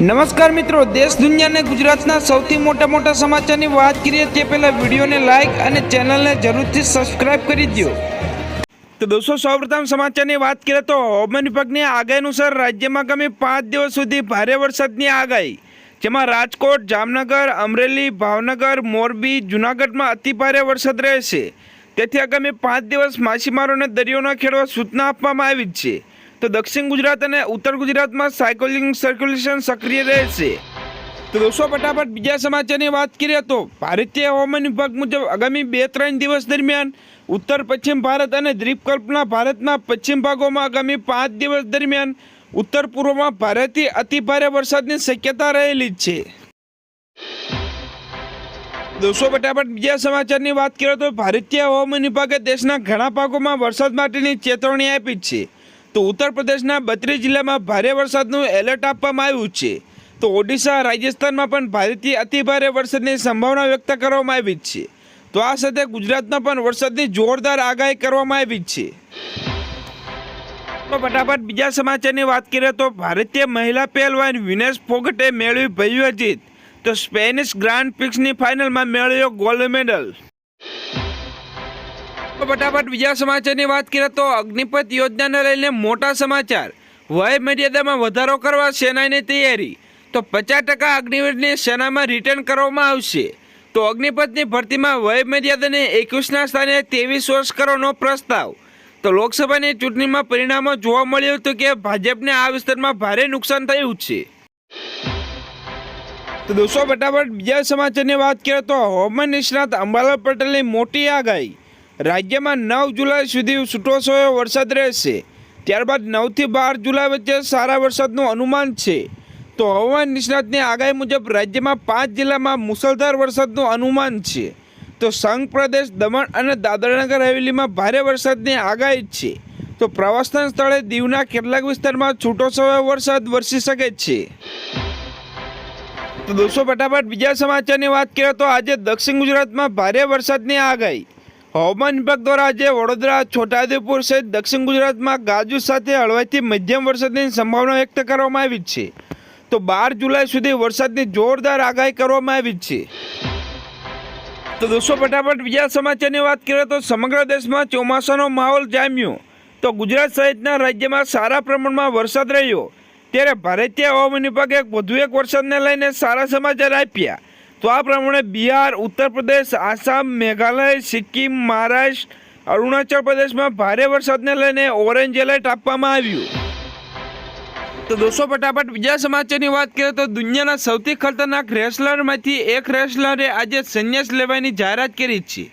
નમસ્કાર મિત્રો, દેશ દુનિયાને ગુજરાતના સૌથી મોટા મોટા સમાચારની વાત કરીએ તે પહેલાં વિડીયોને લાઈક અને ચેનલને જરૂરથી સબસ્ક્રાઇબ કરી દો તો દોસ્તો, સૌપ્રથમ સમાચારની વાત કરીએ તો હવામાન વિભાગની આગાહી અનુસાર રાજ્યમાં આગામી પાંચ દિવસ સુધી ભારે વરસાદની આગાહી, જેમાં રાજકોટ, જામનગર, અમરેલી, ભાવનગર, મોરબી, જુનાગઢમાં અતિભારે વરસાદ રહેશે. તેથી આગામી પાંચ દિવસ માછીમારોને દરિયો ન ખેડવા સૂચના આપવામાં આવી છે. તો દક્ષિણ ગુજરાત અને ઉત્તર ગુજરાતમાં સાયકોલિંગ સર્ક્યુલેશન સક્રિય રહેશે. તો દોસ્તો, ફટાફટ બીજા સમાચારની વાત કરીએ તો ભારતીય હવામાન વિભાગ મુજબ આગામી બે ત્રણ દિવસ દરમિયાન ઉત્તર, પશ્ચિમ ભારત અને દ્વીપકલ્પના ભારતના પશ્ચિમ ભાગોમાં આગામી પાંચ દિવસ દરમિયાન ઉત્તર પૂર્વમાં ભારેથી અતિભારે વરસાદની શક્યતા રહેલી જ છે. દોસ્તો, ફટાફટ બીજા સમાચારની વાત કરીએ તો ભારતીય હવામાન વિભાગે દેશના ઘણા ભાગોમાં વરસાદ માટેની ચેતવણી આપી છે. તો ઉત્તર પ્રદેશના બત્રીસ જિલ્લામાં ભારે વરસાદનું એલર્ટ આપવામાં આવ્યું છે. તો ઓડિશા, રાજસ્થાનમાં પણ ભારેથી અતિભારે વરસાદની સંભાવના વ્યક્ત કરવામાં આવી છે. તો આ સાથે ગુજરાતમાં પણ વરસાદની જોરદાર આગાહી કરવામાં આવી છે. તો ફટાફટ બીજા સમાચારની વાત કરીએ તો ભારતીય મહિલા પહેલવાન વિનેશ ફોગટે મેળવી ભવ્ય જીત. તો સ્પેનિશ ગ્રાન્ડ પ્રિક્સની ફાઇનલમાં મેળવ્યો ગોલ્ડ મેડલ. ફટાફટ બીજા સમાચારની વાત કરીએ તો અગ્નિપથ યોજનાને લઈને મોટા સમાચાર. વય મર્યાદામાં વધારો કરવા સેનાની તૈયારી. તો પચાસ ટકા અગ્નિવીરની સેનામાં રિટર્ન કરવામાં આવશે. તો અગ્નિપથની ભરતીમાં વય મર્યાદાને એકવીસના સ્થાને ત્રેવીસ વર્ષ કરવાનો પ્રસ્તાવ. તો લોકસભાની ચૂંટણીમાં પરિણામો જોવા મળ્યું હતું કે ભાજપને આ વિસ્તારમાં ભારે નુકસાન થયું છે. તો દોસ્તો, ફટાફટ બીજા સમાચારની વાત કરીએ તો હવામાન નિષ્ણાત અંબાલાલ પટેલની મોટી આગાહી. રાજ્યમાં નવ જુલાઈ સુધી છૂટોછવાયો વરસાદ રહેશે. ત્યારબાદ નવથી બાર જુલાઈ વચ્ચે સારા વરસાદનું અનુમાન છે. તો હવામાન નિષ્ણાતની આગાહી મુજબ રાજ્યમાં પાંચ જિલ્લામાં મુસળધાર વરસાદનું અનુમાન છે. તો સંઘ પ્રદેશ, દમણ અને દાદરાનગર હવેલીમાં ભારે વરસાદની આગાહી છે. તો પ્રવાસના સ્થળે દીવના કેટલાક વિસ્તારમાં છૂટો છવાયો વરસાદ વરસી શકે છે. તો દોસ્તો, ફટાફટ બીજા સમાચારની વાત કરીએ તો આજે દક્ષિણ ગુજરાતમાં ભારે વરસાદની આગાહી. હવામાન વિભાગ દ્વારા આજે વડોદરા, છોટાઉદેપુર સહિત દક્ષિણ ગુજરાતમાં ગાજુ સાથે હળવાથી મધ્યમ વરસાદની સંભાવના વ્યક્ત કરવામાં આવી છે. તો બાર જુલાઈ સુધી વરસાદની જોરદાર આગાહી કરવામાં આવી છે. તો દોસ્તો, ફટાફટ બીજા સમાચારની વાત કરીએ તો સમગ્ર દેશમાં ચોમાસાનો માહોલ જામ્યો. તો ગુજરાત સહિતના રાજ્યમાં સારા પ્રમાણમાં વરસાદ રહ્યો. ત્યારે ભારતીય હવામાન વિભાગે વધુ એક વરસાદને લઈને સારા સમાચાર આપ્યા. તો આ પ્રમાણે બિહાર, ઉત્તર પ્રદેશ, આસામ, મેઘાલય, સિક્કિમ, મહારાષ્ટ્ર, અરુણાચલ પ્રદેશમાં ભારે વરસાદને લઈને ઓરેન્જ એલર્ટ આપવામાં આવ્યું. તો દોસ્તો, ફટાફટ બીજા સમાચારની વાત કરીએ તો દુનિયાના સૌથી ખતરનાક રેસલરમાંથી એક રેસલરે આજે સંન્યાસ લેવાની જાહેરાત કરી છે.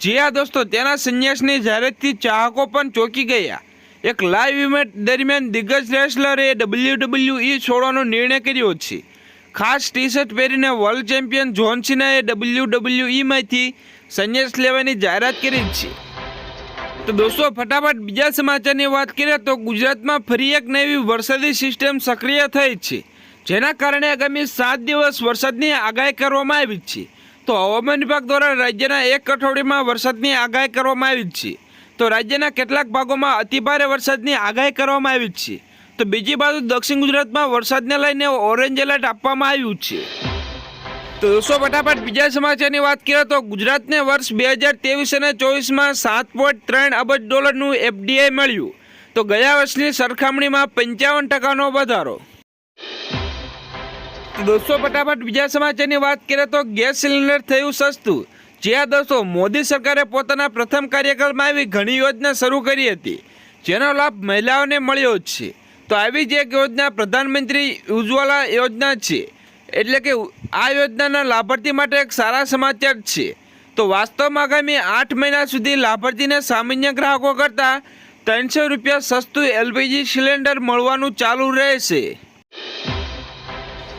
જે આ દોસ્તો, તેના સંન્યાસની જાહેરાતથી ચાહકો પણ ચોંકી ગયા. એક લાઈવ ઇવેન્ટ દરમિયાન દિગ્ગજ રેસલરે ડબલ્યુ ડબલ્યુ ઈ છોડવાનો નિર્ણય કર્યો છે. ખાસ ટી શર્ટ પહેરીને વર્લ્ડ ચેમ્પિયન જોન સિનાએ ડબલ્યુ ડબલ્યુ ઈમાંથી સંન્યાસ લેવાની જાહેરાત કરી છે. તો દોસ્તો, ફટાફટ બીજા સમાચારની વાત કરીએ તો ગુજરાતમાં ફરી એક નવી વરસાદી સિસ્ટમ સક્રિય થઈ છે, જેના કારણે આગામી સાત દિવસ વરસાદની આગાહી કરવામાં આવી છે. તો હવામાન વિભાગ દ્વારા રાજ્યના એક અઠવાડિયામાં વરસાદની આગાહી કરવામાં આવી છે. તો રાજ્યના કેટલાક ભાગોમાં અતિભારે વરસાદની આગાહી કરવામાં આવી છે. તો બીજી બાજુ દક્ષિણ ગુજરાતમાં વરસાદને લઈને ઓરેન્જ એલર્ટ આપવામાં આવ્યું છે. તો દોસ્તો, ફટાફટ બીજા સમાચારની વાત કરીએ તો ગુજરાતને વર્ષ બે હજાર ત્રેવીસ અને ચોવીસમાં સાત પોઈન્ટ ત્રણ અબજ ડોલરનું એફડીઆઈ મળ્યું. તો ગયા વર્ષની સરખામણીમાં પંચાવન ટકાનો વધારો. દોસ્તો, ફટાફટ બીજા સમાચારની વાત કરીએ તો ગેસ સિલિન્ડર થયું સસ્તું. જ્યાં દોસ્તો, મોદી સરકારે પોતાના પ્રથમ કાર્યકાળમાં આવી ઘણી યોજના શરૂ કરી હતી. જેનો લાભ મહિલાઓને મળ્યો જ છે. તો આવી જ એક યોજના પ્રધાનમંત્રી ઉજ્જવલા યોજના છે. એટલે કે આ યોજનાના લાભાર્થી માટે એક સારા સમાચાર છે. તો વાસ્તવમાં આગામી આઠ મહિના સુધી લાભાર્થીને સામાન્ય ગ્રાહકો કરતાં ત્રણસો રૂપિયા સસ્તું એલપીજી સિલિન્ડર મળવાનું ચાલુ રહેશે.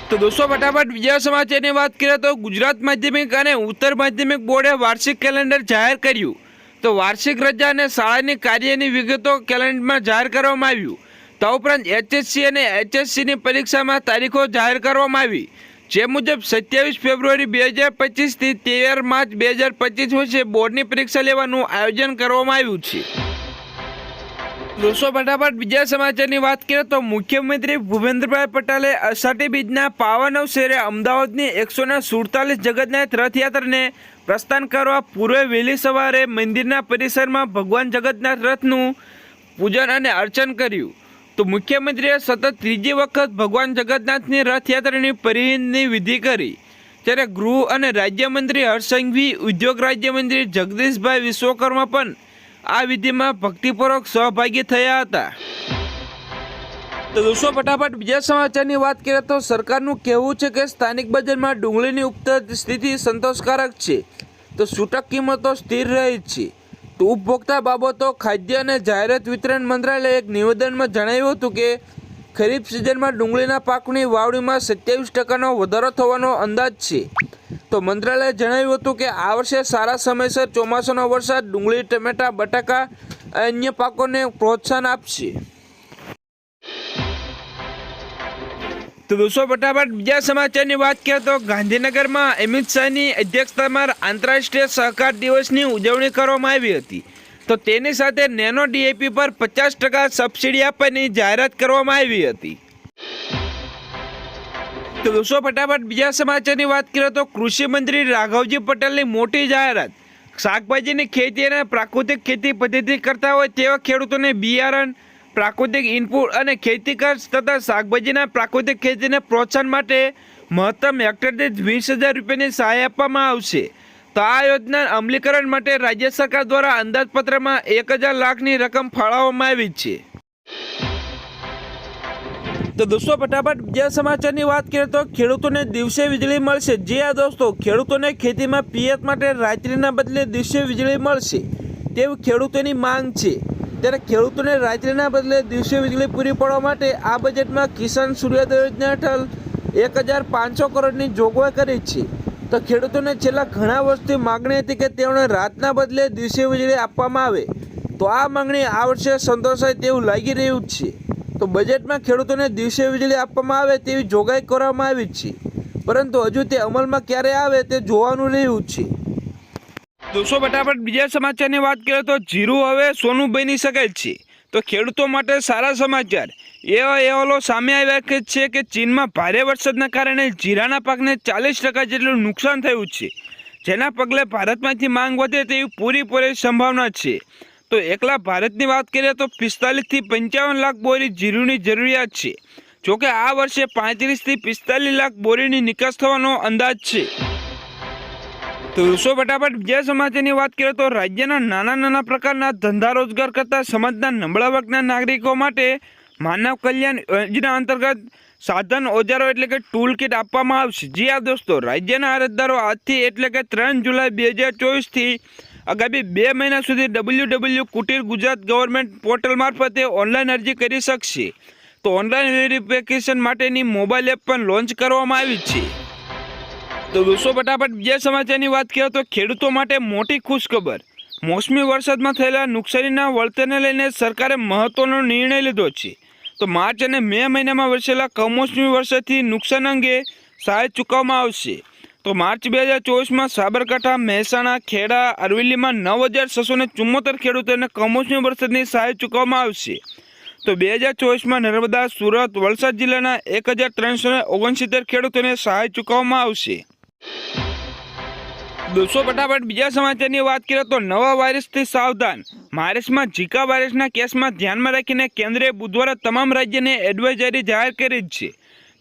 તો દોસ્તો, ફટાફટ બીજા સમાચારની વાત કરીએ તો ગુજરાત માધ્યમિક અને ઉત્તર માધ્યમિક બોર્ડે વાર્ષિક કેલેન્ડર જાહેર કર્યું. તો વાર્ષિક રજા અને શાળાની કાર્યની વિગતો કેલેન્ડરમાં જાહેર કરવામાં આવ્યું. તો ઉપરાંત એચએસસી અને એચએસસીની પરીક્ષામાં તારીખો જાહેર કરવામાં આવી. જે મુજબ સત્યાવીસ ફેબ્રુઆરી બે હજાર પચીસથી તેર માર્ચ બે હજાર પચીસ વચ્ચે બોર્ડની પરીક્ષા લેવાનું આયોજન કરવામાં આવ્યું છે. દોસ્તો ફટાફટ બીજા સમાચારની વાત કરીએ તો મુખ્યમંત્રી ભૂપેન્દ્રભાઈ પટેલે અષાઢી બીજના પાવન અવસરે અમદાવાદની એકસો ને સુડતાલીસ જગન્નાથ રથયાત્રાને પ્રસ્થાન કરવા પૂર્વે વહેલી સવારે મંદિરના પરિસરમાં ભગવાન જગન્નાથ રથનું પૂજન અને અર્ચન કર્યું. તો મુખ્યમંત્રીએ સતત ત્રીજી વખત ભગવાન જગન્નાથની રથયાત્રાની પરિવહનની વિધિ કરી. ત્યારે ગૃહ અને રાજ્યમંત્રી હર્ષસંઘવી ઉદ્યોગ રાજ્યમંત્રી જગદીશભાઈ વિશ્વકર્મા પણ આ વિધિમાં ભક્તિપૂર્વક સહભાગી થયા હતા. તો દોસ્તો, ફટાફટ બીજા સમાચારની વાત કરીએ તો સરકારનું કહેવું છે કે સ્થાનિક બજારમાં ડુંગળીની ઉપજ સ્થિતિ સંતોષકારક છે. તો છૂટક કિંમતો સ્થિર રહી છે. ઉપભોક્તા બાબતો, ખાદ્ય અને જાહેરાત વિતરણ મંત્રાલયે એક નિવેદનમાં જણાવ્યું હતું કે, ખરીફ સિઝનમાં ડુંગળીના પાકની વાવણીમાં સત્યાવીસ ટકાનો વધારો થવાનો અંદાજ છે. તો મંત્રાલયે જણાવ્યું હતું કે, આ વર્ષે સારા સમયસર ચોમાસાનો વરસાદ ડુંગળી, ટમેટા, બટાકા અને અન્ય પાકોને પ્રોત્સાહન આપશે. તો દોસ્તો, ફટાફટ બીજા સમાચારની વાત કરીએ તો ગાંધીનગરમાં અમિત શાહની અધ્યક્ષતામાં આંતરરાષ્ટ્રીય સહકાર દિવસની ઉજવણી કરવામાં આવી હતી. તો તેની સાથે નેનો ડીએપી પર પચાસ ટકા સબસિડી આપવાની જાહેરાત કરવામાં આવી હતી. તો દોસ્તો, ફટાફટ બીજા સમાચારની વાત કરીએ તો કૃષિ મંત્રી રાઘવજી પટેલની મોટી જાહેરાત. શાકભાજીની ખેતી અને પ્રાકૃતિક ખેતી પદ્ધતિ કરતા હોય તેવા ખેડૂતોને બિયારણ પ્રાકૃતિક ઇનપુટ અને ખેતી ખર્ચ તથા શાકભાજીના પ્રાકૃતિક ખેતીને પ્રોત્સાહન માટે મહત્તમ હેક્ટર દીઠ વીસ હજાર રૂપિયાની સહાય આપવામાં આવશે. તો આ યોજના અમલીકરણ માટે રાજ્ય સરકાર દ્વારા અંદાજપત્રમાં એક હજાર લાખની રકમ ફાળવવામાં આવી છે. તો દોસ્તો, ફટાફટ બીજા સમાચારની વાત કરીએ તો ખેડૂતોને દિવસે વીજળી મળશે. જે આ દોસ્તો, ખેડૂતોને ખેતીમાં પિયત માટે રાત્રિના બદલે દિવસે વીજળી મળશે. તેવી ખેડૂતોની માંગ છે. ત્યારે ખેડૂતોને રાત્રિના બદલે દિવસે વીજળી પૂરી પાડવા માટે આ બજેટમાં કિસાન સૂર્યોદય યોજના હેઠળ એક હજાર પાંચસો કરોડની જોગવાઈ કરી છે. તો ખેડૂતોને છેલ્લા ઘણા વર્ષથી માગણી હતી કે તેઓને રાતના બદલે દિવસે વીજળી આપવામાં આવે. તો આ માંગણી આ વર્ષે સંતોષાય તેવું લાગી રહ્યું છે. તો બજેટમાં ખેડૂતોને દિવસે વીજળી આપવામાં આવે તેવી જોગવાઈ કરવામાં આવી છે. પરંતુ હજુ તે અમલમાં ક્યારે આવે તે જોવાનું રહ્યું છે. દોસ્તો ફટાફટ બીજા સમાચારની વાત કરીએ તો જીરું હવે સોનું બની શકે છે. તો ખેડૂતો માટે સારા સમાચાર. એવા અહેવાલો સામે આવ્યા છે કે ચીનમાં ભારે વરસાદના કારણે જીરાના પાકને ચાલીસ ટકા જેટલું નુકસાન થયું છે. જેના પગલે ભારતમાંથી માંગ વધે તેવી પૂરેપૂરી સંભાવના છે. તો એકલા ભારતની વાત કરીએ તો પિસ્તાલીસથી પંચાવન લાખ બોરી જીરુની જરૂરિયાત છે. જોકે આ વર્ષે પાંત્રીસથી પિસ્તાલીસ લાખ બોરીની નિકાસ થવાનો અંદાજ છે. તો સો ફટાફટ જે સમાચારની વાત કરીએ તો રાજ્યના નાના નાના પ્રકારના ધંધા રોજગાર કરતા સમાજના નબળા વર્ગના નાગરિકો માટે માનવ કલ્યાણ યોજના અંતર્ગત સાધન, ઓજારો એટલે કે ટૂલ કિટ આપવામાં આવશે. જી આ દોસ્તો, રાજ્યના અરજદારો આજથી એટલે કે ત્રણ જુલાઈ બે હજાર ચોવીસથી આગામી બે મહિના સુધી W W Kutir Gujarat government portal મારફતે ઓનલાઈન અરજી કરી શકશે. તો ઓનલાઈન વેરિફિકેશન માટેની મોબાઈલ એપ પણ લોન્ચ કરવામાં આવી છે. તો દોસ્તો ફટાફટ બીજા સમાચારની વાત કરીએ તો ખેડૂતો માટે મોટી ખુશખબર. મોસમી વરસાદમાં થયેલા નુકસાનીના વળતરને લઈને સરકારે મહત્વનો નિર્ણય લીધો છે. તો માર્ચ અને મે મહિનામાં વરસેલા કમોસમી વરસાદથી નુકસાન અંગે સહાય ચૂકવવામાં આવશે. તો માર્ચ બે હજાર ચોવીસમાં સાબરકાંઠા, મહેસાણા, ખેડા, અરવલ્લીમાં નવ હજાર છસો ને ચુમ્મોતેર ખેડૂતોને કમોસમી વરસાદની સહાય ચૂકવવામાં આવશે. તો બે હજાર ચોવીસમાં નર્મદા, સુરત, વલસાડ જિલ્લાના એક હજાર ત્રણસો ને ઓગણસિત્તેર ખેડૂતોને સહાય ચૂકવવામાં આવશે. દોસ્તો, ફટાફટ બીજા સમાચારની વાત કરીએ તો નવા વાયરસથી સાવધાન. મહારાષ્ટ્રમાં ઝીકા વાયરસના કેસમાં ધ્યાનમાં રાખીને કેન્દ્રએ બુધવારે તમામ રાજ્યને એડવાઇઝરી જાહેર કરી જ છે.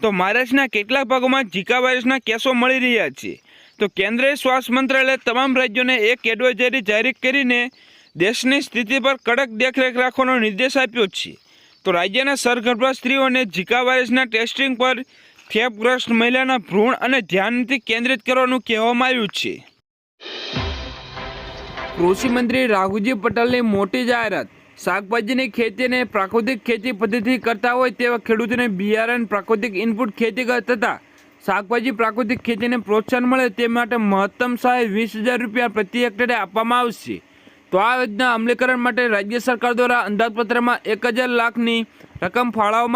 તો મહારાષ્ટ્રના કેટલાક ભાગોમાં ઝીકા વાયરસના કેસો મળી રહ્યા છે. તો કેન્દ્રીય સ્વાસ્થ્ય મંત્રાલયે તમામ રાજ્યોને એક એડવાઇઝરી જાહેર કરીને દેશની સ્થિતિ પર કડક દેખરેખ રાખવાનો નિર્દેશ આપ્યો છે. તો રાજ્યના સરગર્ભા સ્ત્રીઓને ઝીકા વાયરસના ટેસ્ટિંગ પર ખેપગ્રસ્ત મહિલાના ભ્રૂણ અને ધ્યાનથી કેન્દ્રિત કરવાનું કહેવામાં આવ્યું છે. કૃષિ મંત્રી રાઘુજી પટેલની મોટી જાહેરાત. શાકભાજીની ખેતીને પ્રાકૃતિક ખેતી પદ્ધતિ કરતા હોય તેવા ખેડૂતોને બિયારણ, પ્રાકૃતિક ઇનપુટ ખેતી તથા શાકભાજી, પ્રાકૃતિક ખેતીને પ્રોત્સાહન મળે તે માટે મહત્તમ સહાય વીસ હજાર રૂપિયા પ્રતિ હેક્ટરે આપવામાં આવશે. તો આ યોજના અમલીકરણ માટે રાજ્ય સરકાર દ્વારા અંદાજપત્રમાં એક હજાર લાખની રકમ ફાળવવામાં